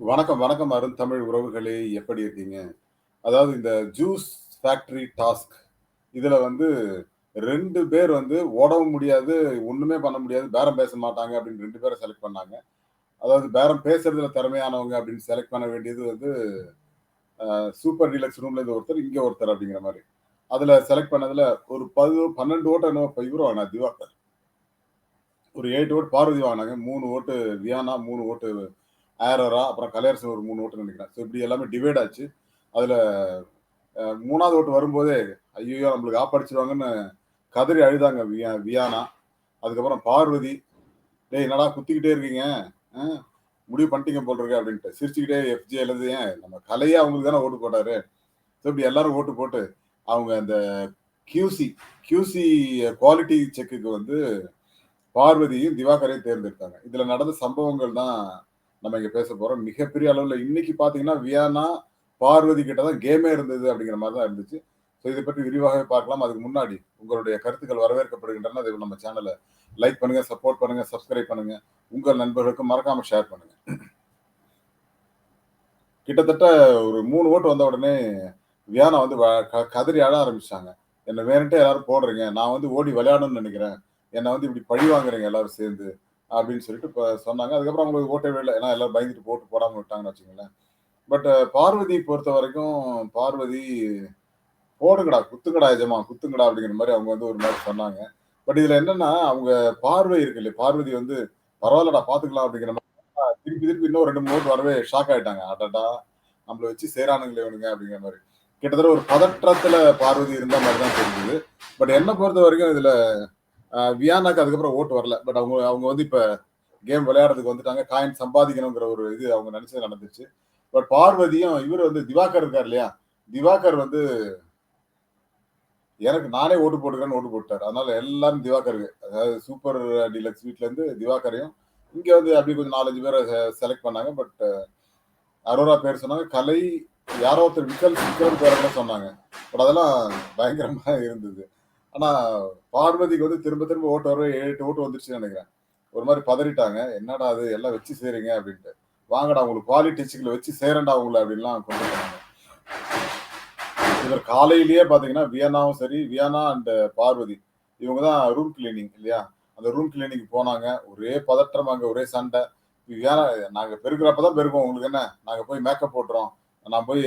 வணக்கம், வணக்கம் அருண் தமிழ் உறவுகளே! எப்படி இருக்கீங்க? அதாவது இந்த ஜூஸ் ஃபேக்டரி டாஸ்க் இதில் வந்து ரெண்டு பேர் வந்து ஓடவும் முடியாது, ஒன்றுமே பண்ண முடியாது, பேரம் பேச மாட்டாங்க அப்படின்னு ரெண்டு பேரை செலக்ட் பண்ணாங்க. அதாவது பேரம் பேசுறதுல திறமையானவங்க அப்படின்னு செலக்ட் பண்ண வேண்டியது வந்து சூப்பர் டீலக்ஸ் ரூம்ல இருந்து ஒருத்தர், இங்கே ஒருத்தர் அப்படிங்கிற மாதிரி அதில் செலக்ட் பண்ணதில் ஒரு 10 12 ஓட்டு என்ன இவரும் இவரு திவாகர். ஒரு எயிட் ஓட்டு பார்வதி வாங்கினாங்க மூணு ஓட்டு வியானா, மூணு ஓட்டு ஆரோரா, அப்புறம் கலையரசன் ஒரு மூணு ஓட்டுன்னு நினைக்கிறேன் ஸோ இப்படி எல்லாமே டிவைட் ஆச்சு. அதுல மூணாவது ஓட்டு வரும்போதே, ஐயோ நம்மளுக்கு ஆப்படிச்சிருவாங்கன்னு கதறி அழுதாங்க வியா வியானா. அதுக்கப்புறம் பார்வதி, "டேய் என்னடா குத்திக்கிட்டே இருக்கீங்க? முடிவு பண்ணிட்டீங்க போல் இருக்கு" அப்படின்ட்டு. சிரிச்சுக்கிட்டே எஃப்ஜே எழுது ஏன் நம்ம கலையே அவங்களுக்கு தானே ஓட்டு போட்டாரு. ஸோ இப்படி எல்லாரும் ஓட்டு போட்டு, அவங்க அந்த கியூசி கியூசி குவாலிட்டி செக்குக்கு வந்து பார்வதியும், திவாகரையும் தேர்ந்தெடுத்தாங்க. இதுல நடந்த சம்பவங்கள் தான் நம்ம இங்க பேச போறோம். மிகப்பெரிய அளவுல இன்னைக்கு பார்த்தீங்கன்னா, வியானா, பார்வதி கிட்ட தான் கேமே இருந்தது அப்படிங்கிற மாதிரி தான் இருந்துச்சு. ஸோ இதை பற்றி விரிவாகவே பார்க்கலாம். அதுக்கு முன்னாடி உங்களுடைய கருத்துக்கள் வரவேற்கப்படுகின்றன. அதை நம்ம சேனலை லைக் பண்ணுங்க, சப்போர்ட் பண்ணுங்க, சப்ஸ்கிரைப் பண்ணுங்க. உங்கள் நண்பர்களுக்கு மறக்காம ஷேர் பண்ணுங்க. கிட்டத்தட்ட ஒரு மூணு ஓட்டு வந்த உடனே வியானா வந்து வ க கதறி ஆட ஆரம்பிச்சாங்க என்னை வேணுன்ட்டே எல்லாரும் போடுறீங்க. நான் வந்து ஓடி விளையாடணும்னு நினைக்கிறேன் என்னை வந்து இப்படி பழி வாங்குறீங்க எல்லாரும் சேர்ந்து. அப்படின்னு சொல்லிட்டு இப்போ சொன்னாங்க. அதுக்கப்புறம் அவங்களுக்கு ஓட்டவே இல்லை ஏன்னா எல்லாரும் பயந்துட்டு போட்டு போடாமல் விட்டாங்கன்னு வச்சுக்கோங்களேன் பட் பார்வதியை பொறுத்த வரைக்கும் பார்வதி "போடுங்கடா, குத்துங்கடா எஜமா குத்துங்கடா" அப்படிங்கிற மாதிரி அவங்க வந்து ஒரு மாதிரி சொன்னாங்க. பட் இதுல என்னன்னா, அவங்க பார்வை இருக்கு இல்லையா? பார்வதி வந்து பரவாயில்லடா பார்த்துக்கலாம்" அப்படிங்கிற மாதிரி திருப்பி திருப்பி இன்னும் 2, 3 ஓட்டு வரவே ஷாக் ஆயிட்டாங்க. அடடா! நம்மள வச்சு சேரானுங்களே இவனுங்க அப்படிங்கிற மாதிரி கிட்டத்தட்ட ஒரு பதற்றத்துல பார்வதி இருந்த மாதிரி தான் தெரிஞ்சது. பட் என்ன பொறுத்தவரைக்கும் இதுல இதில் வியானாக்கு அதுக்கப்புறம் ஓட்டு வரல. பட் அவங்க அவங்க வந்து இப்ப கேம் விளையாடுறதுக்கு வந்துட்டாங்க. காயின் சம்பாதிக்கணுங்கிற ஒரு இது அவங்க நினைச்சது நடந்துச்சு. பட் பார்வதியும் இவர் வந்து திவாகர் இருக்கார் இல்லையா? திவாகர் வந்து எனக்கு நானே ஓட்டு போட்டுக்கிறேன்னு ஓட்டு போட்டார் அதனால எல்லாரும் திவாகருக்கு. அதாவது சூப்பர் டீலக்ஸ் வீட்ல இருந்து திவாகரையும், இங்க வந்து அப்படியே கொஞ்சம் நாலஞ்சு பேரை செலக்ட் பண்ணாங்க. பட் அரோரா பேர் சொன்னாங்க. கலை யாரோ ஒருத்தர் விக்கல் விக்ரம் பேர கூட சொன்னாங்க. பட் அதெல்லாம் பயங்கரமா இருந்தது. ஆனா பார்வதிக்கு வந்து திரும்ப திரும்ப ஓட்டு வர ஏழு எட்டு ஓட்டு வந்துருச்சுன்னு நினைக்கிறேன் ஒரு மாதிரி பதறிட்டாங்க. "என்னடா இது எல்லாம் வச்சு செய்றீங்க" அப்படின்ட்டு. "வாங்கடா உங்களுக்கு குவாலிட்டி வச்சு சேரண்டா உங்களை அப்படின்லாம் கொண்டு வந்தாங்க இவர் காலையிலேயே பார்த்தீங்கன்னா, வியனாவும் சரி, வியனா அண்ட் பார்வதி இவங்க தான் ரூம் கிளீனிங் இல்லையா? அந்த ரூம் கிளீனிங் போனாங்க. ஒரே பதற்றம் அங்க ஒரே சண்டை. வியானா "நாங்க பெருக்கிறப்ப தான் பெருக்குவோம். உங்களுக்கு என்ன? நாங்க போய் மேக்கப் போட்டுறோம். நான் போய்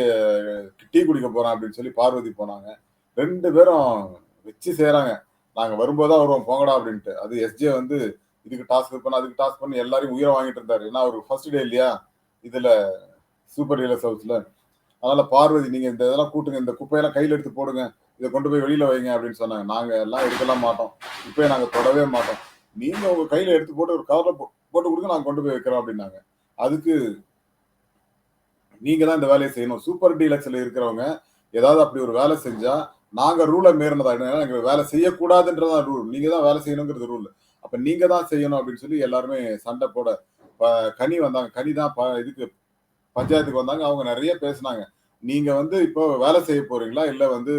டீ குடிக்க போறேன்" அப்படின்னு சொல்லி பார்வதி போனாங்க. ரெண்டு பேரும் வச்சு செய்கிறாங்க "நாங்க வரும்போது தான் வருவோம் போங்கடா" அப்படின்ட்டு. அது எஸ்ஜே வந்து இதுக்கு டாஸ்க் பண்ண அதுக்கு டாஸ்க் பண்ணி எல்லாரையும் உயிரை வாங்கிட்டு இருந்தாரு. ஏன்னா அவர் ஃபர்ஸ்ட் டே இல்லையா? இதுல சூப்பர் டீலக்ஸ் ஹவுஸ்ல. அதனால பார்வதி "நீங்க இந்த இதெல்லாம் கூட்டுங்க. இந்த குப்பையெல்லாம் கையில எடுத்து போடுங்க. இதை கொண்டு போய் வெளியில வைங்க" அப்படின்னு சொன்னாங்க. "நாங்க எல்லாம் எடுக்கலாம் மாட்டோம். குப்பையை நாங்க தொடவே மாட்டோம். நீங்க உங்க கையில எடுத்து போட்டு ஒரு கவர்ல போட்டு கொடுங்க நாங்க கொண்டு போய் வைக்கிறோம்" அப்படின்னாங்க. அதுக்கு "நீங்க தான் இந்த வேலையை செய்யணும். சூப்பர் டீலக்ஸ்ல இருக்கிறவங்க ஏதாவது அப்படி ஒரு வேலை செஞ்சா, நாங்க ரூலை மீறினதா எங்களுக்கு வேலை செய்யக்கூடாதுன்றதான் ரூல். நீங்க தான் வேலை செய்யணுங்கிறது ரூல். அப்ப நீங்க தான் செய்யணும்" அப்படின்னு சொல்லி எல்லாருமே சண்டை போட, கனி வந்தாங்க. கனி தான் ப இதுக்கு பஞ்சாயத்துக்கு வந்தாங்க. அவங்க நிறைய பேசுனாங்க. "நீங்க வந்து இப்போ வேலை செய்ய போறீங்களா? இல்ல வந்து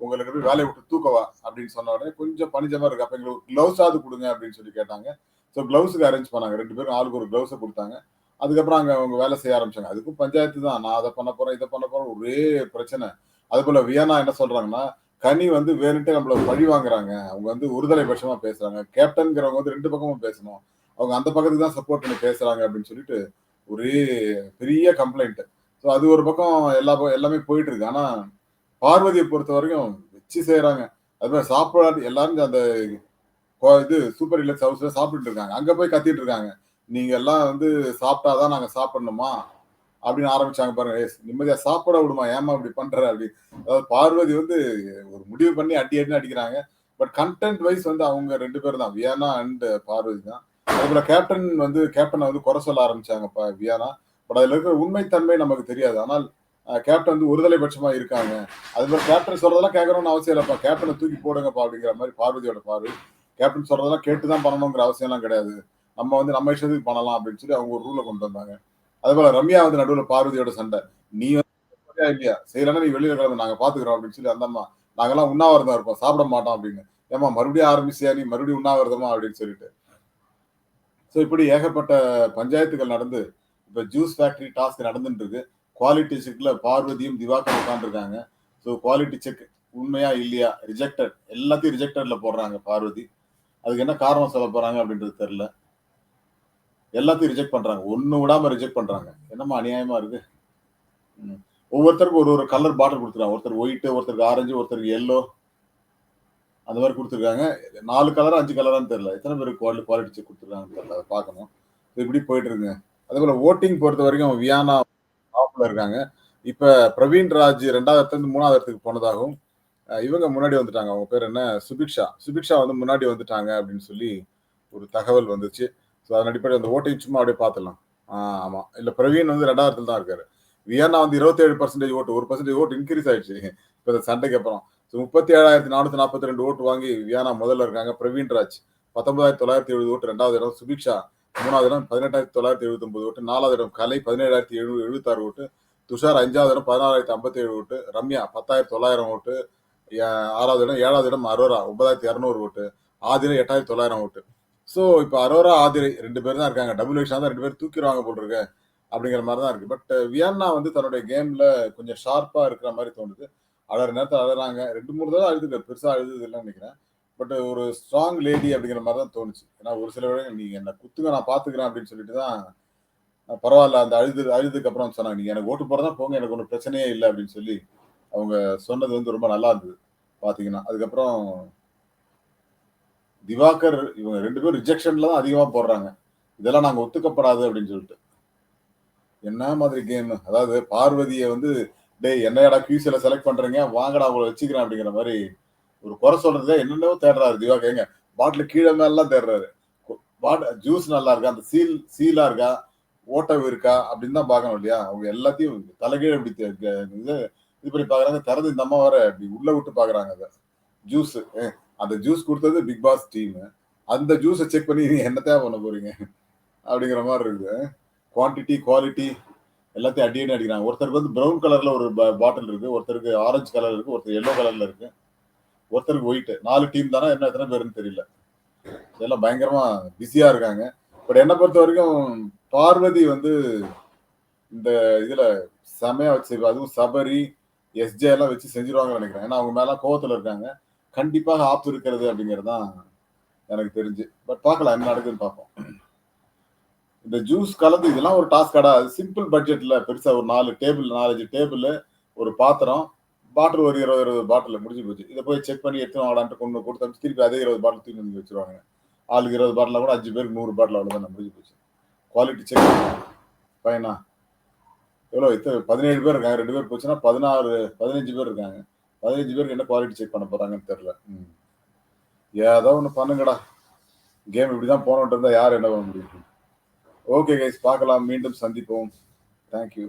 உங்களுக்கு போய் விட்டு தூக்கவா?" அப்படின்னு சொன்ன உடனே கொஞ்சம் பணிஞ்ச இருக்கு. "அப்ப எங்களுக்கு கிளவுஸாவது கொடுங்க அப்படின்னு சொல்லி கேட்டாங்க. ஸோ கிளவுஸ்க்கு அரேஞ்ச் பண்ணாங்க. ரெண்டு பேரும் ஆளுக்கு ஒரு கிளவுஸ கொடுத்தாங்க அதுக்கப்புறம் அங்கே அவங்க வேலை செய்ய ஆரம்பிச்சாங்க. அதுக்கும் பஞ்சாயத்து தான். நான் அதை பண்ண போறேன், இதை பண்ண போறேன் ஒரே பிரச்சனை. அதுபோல வியனா என்ன சொல்றாங்கன்னா, கனி வந்து வேணுன்ட்டே நம்மள பழி வாங்குறாங்க. அவங்க வந்து ஒருதலை பட்சமா பேசுறாங்க. கேப்டன்கிறவங்க வந்து ரெண்டு பக்கமும் பேசணும். அவங்க அந்த பக்கத்துக்கு தான் சப்போர்ட் பண்ணி பேசுறாங்க அப்படின்னு சொல்லிட்டு, ஒரே பெரிய கம்ப்ளைண்ட். ஸோ அது ஒரு பக்கம் எல்லா பக்கம் எல்லாமே போயிட்டு இருக்கு. ஆனா பொறுத்த வரைக்கும் வச்சு செய்கிறாங்க அது மாதிரி சாப்பாடு எல்லாரும் அந்த இது சூப்பர் டீலக்ஸ் ஹவுஸ்ல சாப்பிட்டுட்டு இருக்காங்க. அங்க போய் கத்திட்டு இருக்காங்க. "நீங்க எல்லாம் வந்து சாப்பிட்டா தான் நாங்க சாப்பிடணுமா?" அப்படின்னு ஆரம்பிச்சாங்க பாருங்க. நிம்மதியா சாப்பிட விடுமா? ஏம்மா இப்படி பண்ற?" அப்படி. அதாவது பார்வதி வந்து ஒரு முடிவு பண்ணி அடி அடின்னு அடிக்கிறாங்க. பட் கன்டென்ட் வைஸ் வந்து அவங்க ரெண்டு பேரும் தான். வியானா அண்ட் பார்வதி தான். அதுபோல கேப்டன் வந்து கேப்டனை வந்து குறை சொல்ல ஆரம்பிச்சாங்க வியானா. பட் அதுல இருக்கிற உண்மை தன்மை நமக்கு தெரியாது. ஆனால் கேப்டன் வந்து ஒருதலை பட்சமா இருக்காங்க. அதுபோல கேப்டன் சொல்றதெல்லாம் கேட்கணும்னு அவசியம் இல்லப்பா. கேப்டனை தூக்கி போடுங்கப்பா அப்படிங்கிற மாதிரி பார்வதியோட பார்வை. கேப்டன் சொல்றதெல்லாம் கேட்டு தான் பண்ணணுங்கிற அவசியம்லாம் கிடையாது. நம்ம வந்து நம்ம இஷ்டத்துக்கு பண்ணலாம் அப்படின்னு சொல்லி அவங்க ஒரு ரூல கொண்டு வந்தாங்க. அதுபோல ரம்யா வந்து நடுவுல பார்வதியோட சண்டை. "நீ வந்து இல்லையா? செய்யலன்னா நீ வெளியில கிளம்பு. நாங்க பாத்துக்கிறோம் அப்படின்னு சொல்லி அந்த அம்மா. நாங்கெல்லாம் உண்ணாவிரதம் இருப்போம். சாப்பிட மாட்டோம்" அப்படின்னு. "ஏம்மா மறுபடியும் ஆரம்பிச்சியா நீ? மறுபடியும் உண்ணாவிரதமா?" அப்படின்னு சொல்லிட்டு. ஸோ இப்படி ஏகப்பட்ட பஞ்சாயத்துகள் நடந்து, இப்ப ஜூஸ் ஃபேக்டரி டாஸ்க் நடந்துட்டு இருக்கு குவாலிட்டி செக்ல பார்வதியும் திவாகர் உட்காந்துருக்காங்க ஸோ குவாலிட்டி செக் உண்மையா இல்லையா ரிஜெக்டட் எல்லாத்தையும் ரிஜெக்டட்ல போடுறாங்க பார்வதி அதுக்கு என்ன காரணம் சொல்ல போறாங்க அப்படின்றது தெரியல எல்லாத்தையும் ரிஜெக்ட் பண்றாங்க. ஒன்னு விடாம ரிஜெக்ட் பண்றாங்க. என்னமா அநியாயமா இருக்கு? ஒவ்வொருத்தருக்கும் ஒரு ஒரு கலர் பாட்டில் கொடுத்துருக்காங்க. ஒருத்தர் ஒயிட்டு ஒருத்தருக்கு ஆரஞ்சு ஒருத்தருக்கு எல்லோ அந்த மாதிரி கொடுத்துருக்காங்க. நாலு கலரா அஞ்சு கலரான்னு தெரியல. எத்தனை பேர் குவாலிட்டி குவாலிட்டி கொடுத்துருக்காங்கன்னு தெரியல. அதை பார்க்கணும். இது இப்படி போயிட்டு இருக்குங்க அதே போல ஓட்டிங் பொறுத்த வரைக்கும் வியானா டாப்ல இருக்காங்க. இப்ப பிரவீன் ராஜ் ரெண்டாவது இடத்துல மூணாவது இடத்துக்கு போனதாகவும் இவங்க முன்னாடி வந்துட்டாங்க. அவங்க பேர் என்ன? சுபிக்ஷா. சுபிக்ஷா வந்து முன்னாடி வந்துட்டாங்க அப்படின்னு சொல்லி ஒரு தகவல் வந்துச்சு. ஸோ அதன் அடிப்படையில் அந்த ஓட்டையும் சும்மா அப்படியே பார்த்துலாம் ஆஹ் ஆமா. பிரவீன் வந்து ரெண்டாயிரத்தில் தான் இருக்காரு. வியன்னா வந்து இருபத்தேழு பர்சன்டேஜ் ஓட்டு ஒரு பர்சன்டேஜ் ஓட்டு இன்க்ரீஸ் ஆயிடுச்சு. இப்போ இந்த சண்டைக்கு அப்புறம். ஸோ முப்பத்தி ஏழாயிரத்தி நானூற்றி நாற்பத்தி ரெண்டு ஓட்டு வாங்கி வியானா முதல்ல இருக்காங்க பிரவீன் ராஜ். பத்தொன்பதாயிரத்தி தொள்ளாயிரத்தி எழுபது ஓட்டு ரெண்டாவது இடம் சுபிக்ஷா. மூணாவது இடம் பதினெட்டாயிரத்தி தொள்ளாயிரத்தி எழுபத்தி ஒன்பது ஓட்டு. நாலாவது இடம் கலை பதினேழாயிரத்தி எழுநூறு எழுபத்தாறு ஓட்டு. துஷார் அஞ்சாவது இடம் பதினாறாயிரத்தி ஐம்பத்தி ஏழு ஓட்டு. ரம்யா பத்தாயிரத்தி தொள்ளாயிரம் ஓட்டு. ஏ- ஆறாவது இடம் ஏழாவது இடம் அரோரா ஒன்பதாயிரத்தி இரநூறு ஓட்டு. ஆதிரம் எட்டாயிரத்தி தொள்ளாயிரம் ஓட்டு. ஸோ இப்போ அரோரா ஆதிரை ரெண்டு பேர் தான் இருக்காங்க. டபுள் விஷயம் தான் ரெண்டு பேர் தூக்கிடுவாங்க போட்டிருக்க அப்படிங்கிற மாதிரி தான் இருக்கு பட் வியன்னா வந்து தன்னுடைய கேம்ல கொஞ்சம் ஷார்ப்பா இருக்கிற மாதிரி தோணுது. அழற நேரத்தில் அழறாங்க ரெண்டு மூணு தடவை அழுது பெருசாக அழுது இல்லைன்னு நினைக்கிறேன். பட் ஒரு ஸ்ட்ராங் லேடி அப்படிங்கிற மாதிரி தான் தோணுச்சு. ஏன்னா ஒரு சில வேளை நீங்க என்ன குத்துங்க நான் பாத்துக்கிறேன் அப்படின்னு சொல்லிட்டு தான் பரவாயில்ல. அந்த அழுது அழுதுக்கு அப்புறம் சொன்னாங்க. நீங்க எனக்கு ஓட்டு போறதா போங்க. எனக்கு ஒன்றும் பிரச்சனையே இல்லை அப்படின்னு சொல்லி அவங்க சொன்னது வந்து ரொம்ப நல்லா இருந்தது. பாத்தீங்கன்னா. அதுக்கப்புறம் திவாகர் இவங்க ரெண்டு பேரும் ரிஜெக்ஷன்ல தான் அதிகமா போடுறாங்க. இதெல்லாம் நாங்க ஒத்துக்கப்படாது அப்படின்னு சொல்லிட்டு. என்ன மாதிரி கேம் அதாவது பார்வதியை வந்து டேய் என்னடா கியூசில செலக்ட் பண்றீங்க? வாங்கடா அவங்கள வச்சுக்கிறேன் அப்படிங்கிற மாதிரி ஒரு குறை சொல்றதுல என்னென்னவோ தேடுறாரு திவாகர். எங்க பாட்டில் கீழே மேலாம் தேடுறாரு. பாட் ஜூஸ் நல்லா இருக்கா? அந்த சீல் சீலா இருக்கா? ஓட்டவு இருக்கா? அப்படின்னு தான் பார்க்கணும் இல்லையா? அவங்க எல்லாத்தையும் தலைகீழ இப்படி இது இது பண்ணி பாக்குறாங்க திறந்து இந்த அம்மா வர இப்படி உள்ள விட்டு பாக்குறாங்க அதை. ஜூஸ் அந்த ஜூஸ் கொடுத்தது பிக் பாஸ் டீம் அந்த ஜூஸை செக் பண்ணி நீங்க என்னத்தையா பண்ண போறீங்க? அப்படிங்கிற மாதிரி இருக்குது குவான்டிட்டி குவாலிட்டி எல்லாத்தையும் அடியடி அடிக்கிறாங்க. ஒருத்தருக்கு வந்து ப்ரௌன் கலர்ல ஒரு பாட்டில் இருக்கு. ஒருத்தருக்கு ஆரஞ்சு கலர் இருக்கு. ஒருத்தர் எல்லோ கலர்ல இருக்கு. ஒருத்தருக்கு ஒயிட் நாலு டீம் தானே என்ன எத்தனை பேருன்னு தெரியல. இதெல்லாம் பயங்கரமா பிஸியா இருக்காங்க. பட் என்னை பொறுத்த வரைக்கும் பார்வதி வந்து இந்த இதுல செமையா வச்சு அதுவும் சபரி எஸ்ஜே எல்லாம் வச்சு செஞ்சிருவாங்கன்னு நினைக்கிறேன். ஏன்னா அவங்க மேல கோவத்துல இருக்காங்க. கண்டிப்பாக ஆப்பு இருக்கிறது அப்படிங்கிறது தான் எனக்கு தெரிஞ்சு. பட் பார்க்கலாம் என்ன நடக்குதுன்னு பார்ப்போம். இந்த ஜூஸ் கலந்து இதெல்லாம் ஒரு டாஸ்க் கடா சிம்பிள் பட்ஜெட்ல பெருசா ஒரு நாலு டேபிள் நாலஞ்சு டேபிள் ஒரு பாத்திரம் பாட்டில் ஒரு இருபது இருபது பாட்டில் முடிஞ்சு போச்சு. இதை போய் செக் பண்ணி எடுத்து வாங்கலான்ட்டு கொண்டு கொடுத்து திருப்பி அதே இருபது பாட்டில் தூக்கி வந்து வச்சிருவாங்க ஆளுக்கு இருபது பாட்டில் கூட அஞ்சு பேருக்கு நூறு பாட்டில் அவ்வளோதான் முடிஞ்சு போச்சு. குவாலிட்டி செக் பையனா எவ்வளோ இத்தனை? பதினேழு பேர் இருக்காங்க. ரெண்டு பேர் போச்சுன்னா பதினாறு பதினஞ்சு பேர் இருக்காங்க. பதினஞ்சு பேருக்கு என்ன குவாலிட்டி செக் பண்ண போறாங்கன்னு தெரியல. ம். ஏதோ ஒன்று பண்ணுங்கடா. கேம் இப்படிதான் போனோன்ட்டு இருந்தா யார் என்ன பண்ண முடியும்? ஓகே கைஸ் பார்க்கலாம். மீண்டும் சந்திப்போம். தேங்க்யூ